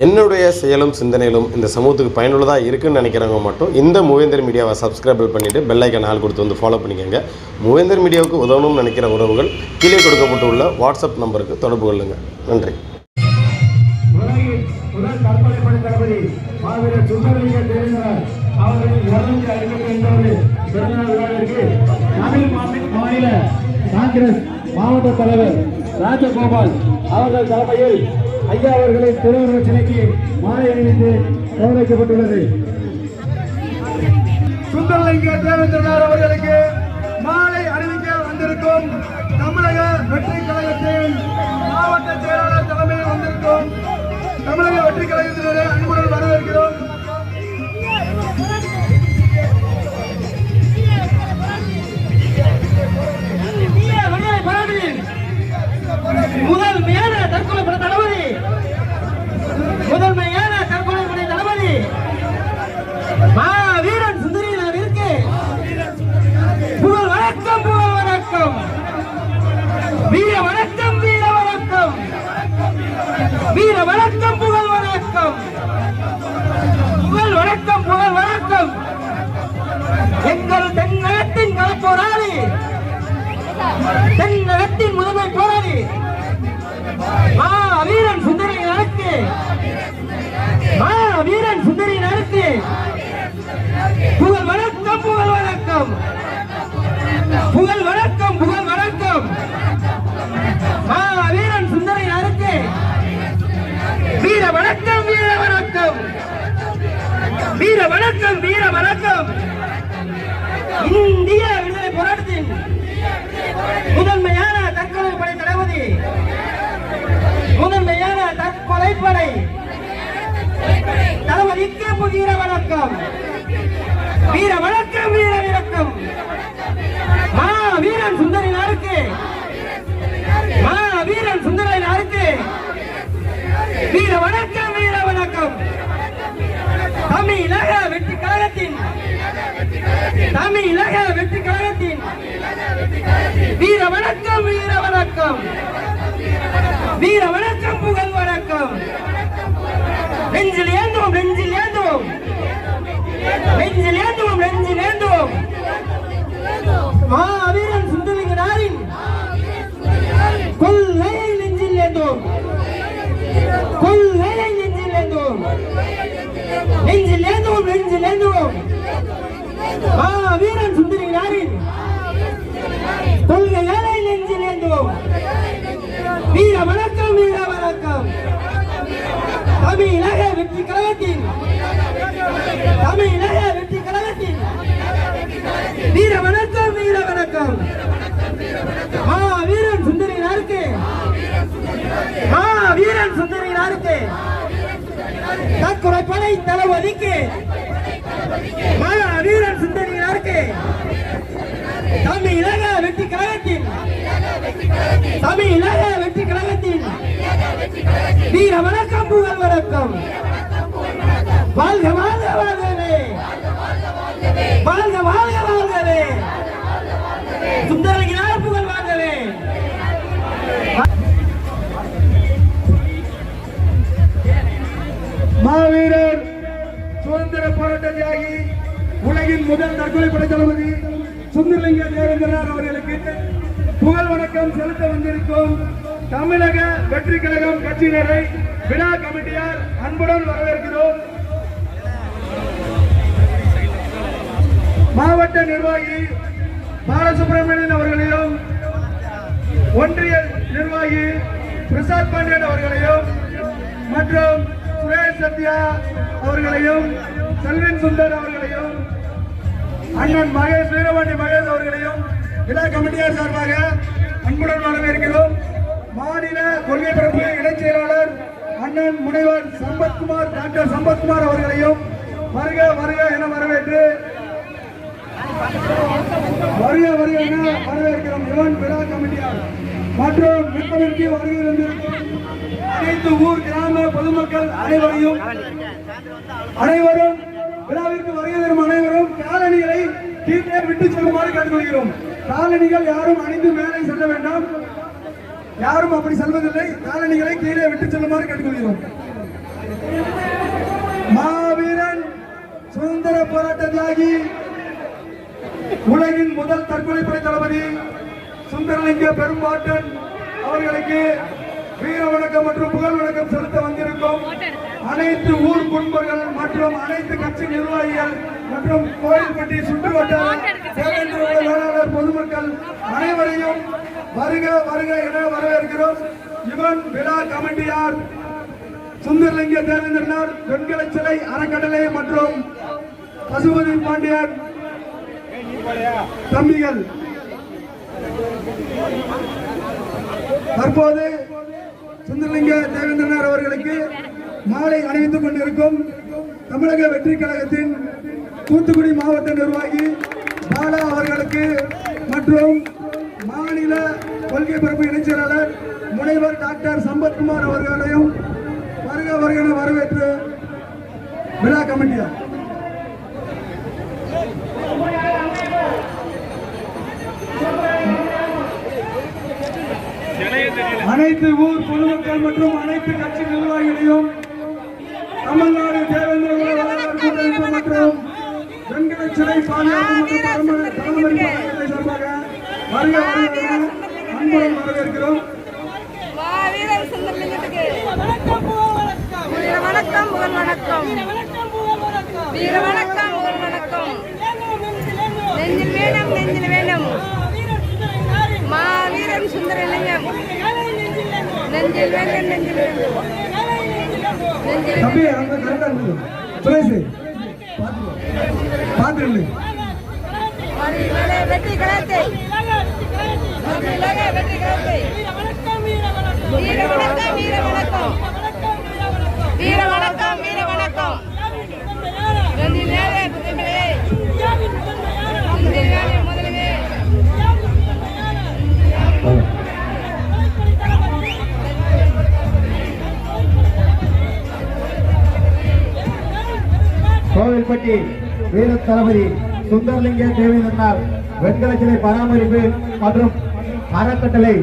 என்னுடைய செயலும் சிந்தனையிலும் இந்த சமூகத்துக்கு பயனுள்ளதாக இருக்குன்னு நினைக்கிறவங்க மட்டும் இந்த மூவேந்தர் மீடியாவை சப்ஸ்கிரைப் பண்ணிவிட்டு பெல்லைக்கன் ஆள் கொடுத்து வந்து ஃபாலோ பண்ணிக்கோங்க. மூவேந்தர் மீடியாவுக்கு உதவணும்னு நினைக்கிற உறவுகள் கீழே கொடுக்கப்பட்டுள்ள வாட்ஸ்அப் நம்பருக்கு தொடர்பு கொள்ளுங்கள் நன்றி. மாநில காங்கிரஸ் மாவட்ட தலைவர் ராஜகோபால் அவர்கள் தலைமையில் ஐயா அவர்களை திருவுருவ சிலைக்கு மாலை அணிவித்து கௌரவிக்கப்பட்டுள்ளது. சுந்தரலிங்க தேவேந்திரனார் அவர்களுக்கு மாலை அணிவிக்க வந்திருக்கும் தமிழக வெற்றி கழகத்தின் மாவட்ட செயலாளர் தலைமையில் வந்திருக்கும் தமிழக வெற்றி கழகத்தினரை தென்னகத்தின் முதன்மை போராளி. மா வீரன் சுந்தரி நடக்கு மா வீரன் சுந்தரி நடக்கு புகழ் வணக்கம் புகழ் வணக்கம். புகழ் வணக்கம் புகழ் வணக்கம். மா வீரன் சுந்தரி நடக்கு வீர வணக்கம் வீர வணக்கம். வீர வணக்கம் வீர வணக்கம். இந்திய விடுதலை போராட்டத்தின் முதன்மையான தற்கொலை படை தளபதி முதன்மையான தற்கொலை படை தளபதிக்கு வீர வணக்கம். வீர வணக்கம் வீர வணக்கம் மா வீரன் சுந்தரி நாருக்கு மா வீரன் சுந்தரி நாருக்கு. வீர வணக்கம் வீர வணக்கம். தமிழக வெற்றி கழகத்தின் தமிழக வெற்றி வீர வணக்கம் வீர வணக்கம் வீர வணக்கம் புகழ் வணக்கம். நெஞ்சில் ஏந்தோம் நெஞ்சில் ஏந்தோம் நெஞ்சில் ஏந்தோம் நெஞ்சில் ஏந்தோம் மாவீரன் வீரன் சுந்தலிங்க கொள்ளையை நெஞ்சில் ஏந்தோம் கொள்ளையை நெஞ்சில் ஏந்தோம் நெஞ்சில் ஏந்தோம் நெஞ்சில் ஏந்தோம் மாவீரன் வீரன் சுந்தரி ஏழை நெஞ்சில் ஏந்துவோம் வீர வணக்கம் வீர வணக்கம். தமிழக வெற்றி கழகத்தின் தமிழக வெற்றி கழகத்தின். வீர வணக்கம் வீர வணக்கம். ஆ வீரன் சுந்தரி நாருக்கு மா வீரன் சுந்தரி நாருக்கு தற்கொலை படை தளபதிக்கு மா வீரன் சுந்தரி நாருக்கு வெற்றி கழகத்தின். தமிழக வெற்றி கழகத்தின். வீர வணக்கம் புகழ் வணக்கம். வாழ்க வாழ்க வாழ்கவே. வாழ்க வாழ்க வாழ்கவே. சுந்தரகிரார் புகழ் வாழ்கவே. மாவீரர் சுதந்திர போராட்ட தியாகி உலகின் முதல் தற்கொலை படை தளபதி சுந்தரலிங்க தேவேந்திரனார் அவர்களுக்கு புகழ் வணக்கம் செலுத்த வந்திருக்கும். தமிழக வெற்றி கழகம் கட்சியினரை விழா கமிட்டியார் அன்புடன் வரவேற்கிறோம். மாவட்ட நிர்வாகி பாலசுப்ரமணியன் அவர்களையும் ஒன்றிய நிர்வாகி பிரசாத் பாண்டியன் அவர்களையும் மற்றும் சுரேஷ் சத்யா அவர்களையும் செல்வின் சுந்தர் அவர்களையும் அண்ணன் மகேஷ் வீரபாண்டி மகேஷ் அவர்களையும் விழா கமிட்டியார் சார்பாக அன்புடன் வரவேற்கிறோம். மாநில கொள்கை பரப்பு இணைச் செயலாளர் அண்ணன் முனைவர் சம்பத்குமார் டாக்டர் சம்பத்குமார் அவர்களையும் வருக வருக என வரவேற்று வருக வருக என வரவேற்கிறோம். யுவன் விழா கமிட்டியார். மற்றும் விற்பனைக்கு வருகிறந்திருக்கும் அனைத்து ஊர் கிராம பொதுமக்கள் அனைவரையும் அனைவரும் விழாவிற்கு வருகை காலணிகளை கீழே விட்டு செல்லுமாறு கேட்டுக்கொள்கிறோம். காலணிகள் யாரும் அணிந்து மேலே செல்ல வேண்டாம். யாரும் அப்படி செல்வதில்லை. காலணிகளை கீழே விட்டு செல்லுமாறு கேட்டுக்கொள்கிறோம். மாவீரன் சுதந்திர போராட்ட தியாகி உலகின் முதல் தற்கொலை படை தளபதி சுந்தரலிங்க பெரும்பாட்டன் அவர்களுக்கு வீர வணக்கம் மற்றும் புகழ் வணக்கம் செலுத்த வந்திருக்கோம் அனைத்து ஊர் குன்பர்கள் மற்றும் அனைத்து கட்சி நிர்வாகிகள் மற்றும் கோயில்பட்டி சுற்று வட்டார வேளாளர் பொதுமக்கள் அனைவரையும் வருக வருக என வரவேற்கிறோம். இவன் விழா கமிட்டியார் சுந்தரலிங்க தேவேந்திரனார் வெண்கல சிலை அறக்கட்டளை மற்றும் பசுபதி பாண்டியன் தம்பிகள். தற்போது சுந்தரலிங்க தேவேந்திரனார் அவர்களுக்கு மாலை அணிவித்துக் கொண்டிருக்கும் தமிழக வெற்றி கழகத்தின் தூத்துக்குடி மாவட்ட நிர்வாகி பாலா அவர்களுக்கு மற்றும் மாநில கொள்கை பரப்பு இணைச் செயலாளர் முனைவர் டாக்டர் சம்பத்குமார் அவர்களையும் வருக வருக வரவேற்று விழா கமிட்டியார் அனைத்து ஊர் பொதுமக்கள் மற்றும் அனைத்து கட்சி நிர்வாகிகளையும் தமிழ்நாடு தேவேந்திர குல வேளாளர் கூட்டமைப்பு மற்றும் வெண்கல சிலை பாதுகாப்பு மற்றும் பரம- பராமரிப்பு அறக்கட்டளை சார்பாக வருக வருக என அன்புடன் வரவேற்கிறோம் வீரர் சுந்தரலிங்கத்துக்கு வீர வணக்கம் புகழ் வணக்கம். வீர வணக்கம் புகழ் வணக்கம். நெஞ்சில் வேணும் நெஞ்சில் வேணும். மா வீரன் சுந்தரலிங்கம் நெஞ்சில் வேண்டும் நெஞ்சில் வேண்டும் நெஞ்சில் தம்பி அந்த கோவில்பட்டி. வீர தளபதி சுந்தர்லிங்க தேவேந்திரனார் வெண்கல சிலை பராமரிப்பு மற்றும் அறக்கட்டளை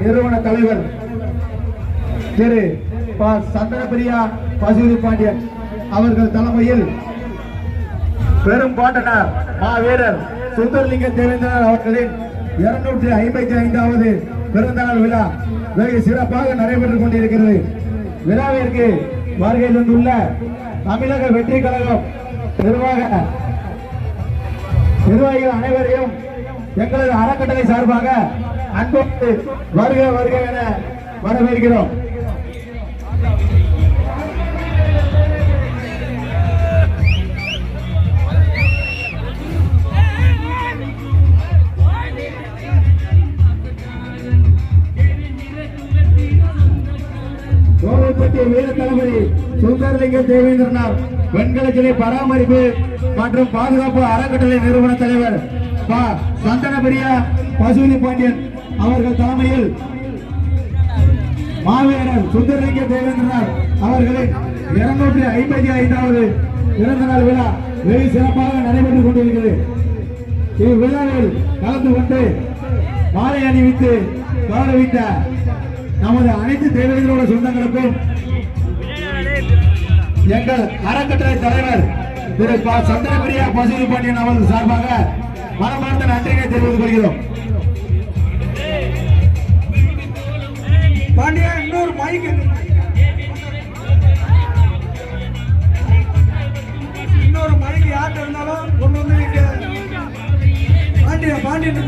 நிறுவன தலைவர் திரு சந்திரபிரியா பசுதி பாண்டியன் அவர்கள் தலைமையில் பெரும் பாட்டனார் மாவீரர் சுந்தர்லிங்க சுந்தரலிங்க தேவேந்திரனார் அவர்களின் இருநூற்றி ஐம்பத்தி ஐந்தாவது பிறந்தநாள் விழா வெகு சிறப்பாக நடைபெற்றுக் கொண்டிருக்கிறது. விழாவிற்கு வருகை தந்துள்ள தமிழக வெற்றி கழகம் நிர்வாக நிர்வாகிகள் அனைவரையும் எங்களது அறக்கட்டளை சார்பாக அன்போடு வருக வருக என வரவேற்கிறோம். கோவில்பட்டி வீர தளபதி சுந்தரலிங்க தேவேந்திரனார். வெண்கல பராமரிப்பு மற்றும் பாதுகாப்பு அறக்கட்டளை நிறுவன தலைவர் சந்தனபிரியா பசுபதி பாண்டியன் அவர்கள் தலைமையில் மாவீரர் சுந்தரலிங்க தேவேந்திரனார் அவர்களின் இருநூற்றி ஐம்பத்தி ஐந்தாவது பிறந்த நாள் விழா வெகு சிறப்பாக நடைபெற்றுக் கொண்டிருக்கிறது. இவ்விழாவில் கலந்து கொண்டு மாலை அணிவித்து கௌரவித்த நமது அனைத்து தேவேந்திரோட சொந்தங்களுக்கும் எங்கள் அறக்கட்டளை தலைவர் திரு சந்திரபிரியா பசுபதி பாண்டியன் அவர்கள் சார்பாக மனமார்ந்த நன்றியை தெரிவித்துக் கொள்கிறோம். பாண்டியா இன்னொரு மைக் இன்னொரு மைக் யார்கிட்ட இருந்தாலும் கொண்டு வந்து பாண்டியா பாண்டியன்